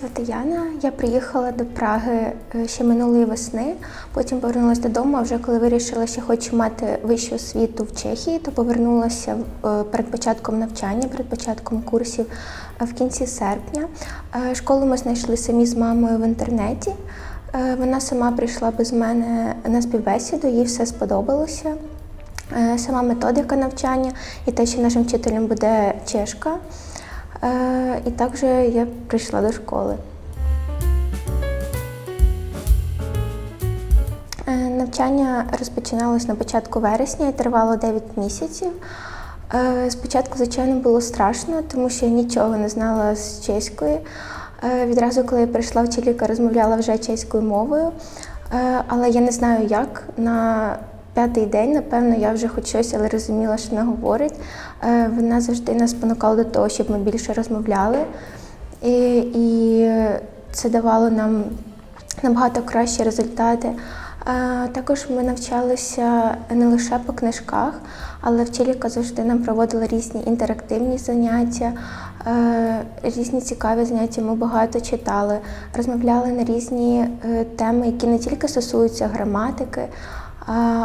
звати Яна. Я приїхала до Праги е, ще минулої весни. Потім повернулася додому. А вже коли вирішила, що хочу мати вищу освіту в Чехії, то повернулася е, перед початком навчання, перед початком курсів е, в кінці серпня. Школу ми знайшли самі з мамою в інтернеті. Вона сама прийшла без мене на співбесіду, їй все сподобалося. Сама методика навчання і те, що нашим вчителем буде чешка. Е, І також я прийшла до школи. Е, Навчання розпочиналось на початку вересня і тривало 9 місяців. Е, Спочатку, звичайно, було страшно, тому що я нічого не знала з чеської. Е, Відразу, коли я прийшла, вчителька розмовляла вже чеською мовою, Е, але я не знаю як. На п'ятий день, напевно, я вже хоч щось, але розуміла, що вона говорить. Е, Вона завжди нас спонукала до того, щоб ми більше розмовляли. І, і це давало нам набагато кращі результати. Е, Також ми навчалися не лише по книжках, але вчителька завжди нам проводила різні інтерактивні заняття, е, різні цікаві заняття. Ми багато читали, розмовляли на різні теми, які не тільки стосуються граматики,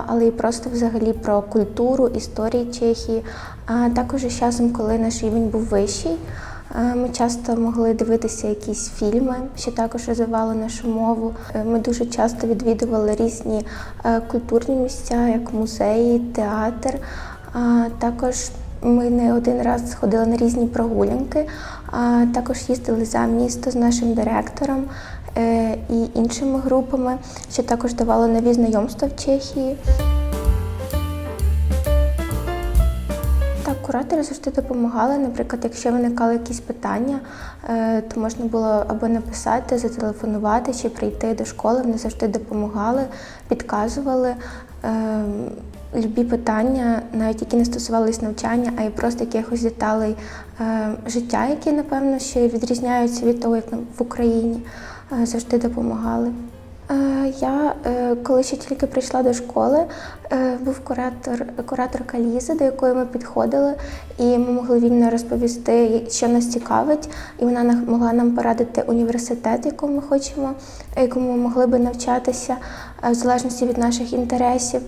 але й просто взагалі про культуру, історії Чехії. А також з часом, коли наш рівень був вищий, е, ми часто могли дивитися якісь фільми, що також розвивали нашу мову. Е, Ми дуже часто відвідували різні е, культурні місця, як музеї, театр. А Також ми не один раз ходили на різні прогулянки, а також їздили за місто з нашим директором і іншими групами, що також давало нові знайомства в Чехії. Так, куратори завжди допомагали. Наприклад, якщо виникали якісь питання, е, то можна було або написати, зателефонувати чи прийти до школи. Вони завжди допомагали, підказували. Е, Любі питання, навіть які не стосувались навчання, а й просто якихось деталей е, життя, які, напевно, ще відрізняються від того, як в Україні, е, завжди допомагали. Е, Я, е, коли ще тільки прийшла до школи, е, був куратор, кураторка Ліза, до якої ми підходили, і ми могли вільно розповісти, що нас цікавить, і вона могла нам порадити університет, якому ми хочемо, якому ми могли би навчатися, е, в залежності від наших інтересів.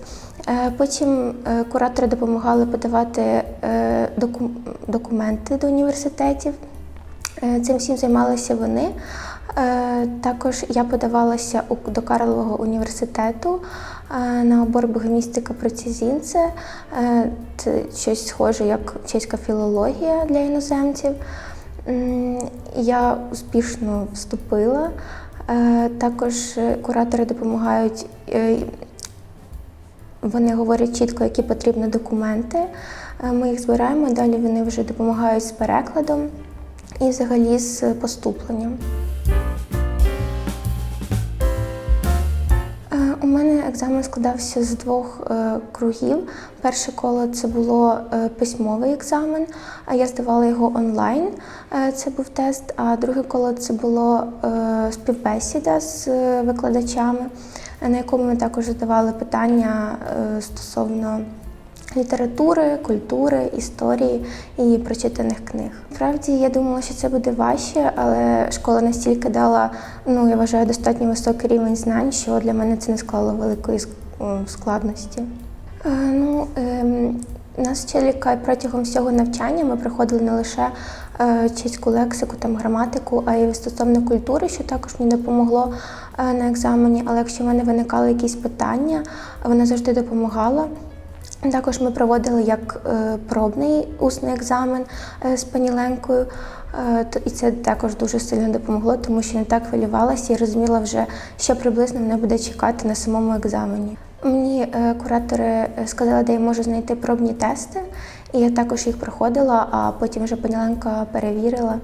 Е, Потім е, куратори допомагали подавати е, документи до університетів. Е, Цим всім займалися вони. Е, Також я подавалася до Карлового університету е, на обор богомістика процізінце. Е, Це щось схоже, як чеська філологія для іноземців. Я успішно вступила. Також куратори допомагають. Вони говорять чітко, які потрібні документи. Ми їх збираємо, далі вони вже допомагають з перекладом і взагалі з поступленням. У мене екзамен складався з двох е, кругів. Перше коло це було е, письмовий екзамен, а я здавала його онлайн. Е, це був тест. А друге коло це було е, співбесіда з е, викладачами, на якому ми також задавали питання е, стосовно літератури, культури, історії і прочитаних книг. Справді я думала, що це буде важче, але школа настільки дала, ну я вважаю, достатньо високий рівень знань, що для мене це не склало великої складності. Е, Ну, ем, нас вчителька протягом всього навчання ми проходили не лише е, чеську лексику, там граматику, а й стосовно культури, що також мені допомогло е, на екзамені. Але якщо в мене виникали якісь питання, вона завжди допомагала. Також ми проводили як е, пробний усний екзамен е, з пані Ленкою, е, і це також дуже сильно допомогло, тому що не так хвилювалася і розуміла вже, що приблизно мене буде чекати на самому екзамені. Мені куратори сказали, де я можу знайти пробні тести, і я також їх проходила, а потім вже пані Ленка перевірила.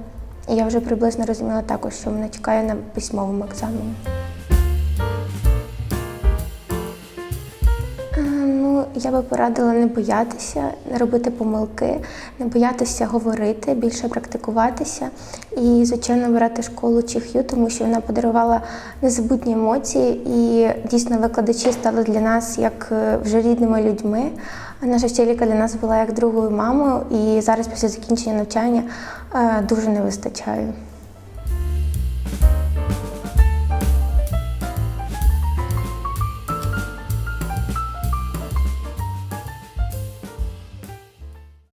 І я вже приблизно розуміла також, що мене чекає на письмовому екзамені. Я би порадила не боятися, не робити помилки, не боятися говорити, більше практикуватися і, звичайно, обирати школу Чих'ю, тому що вона подарувала незабутні емоції, і дійсно викладачі стали для нас як е, вже рідними людьми. Наша вчителька для нас була як другою мамою, і зараз після закінчення навчання е, дуже не вистачає.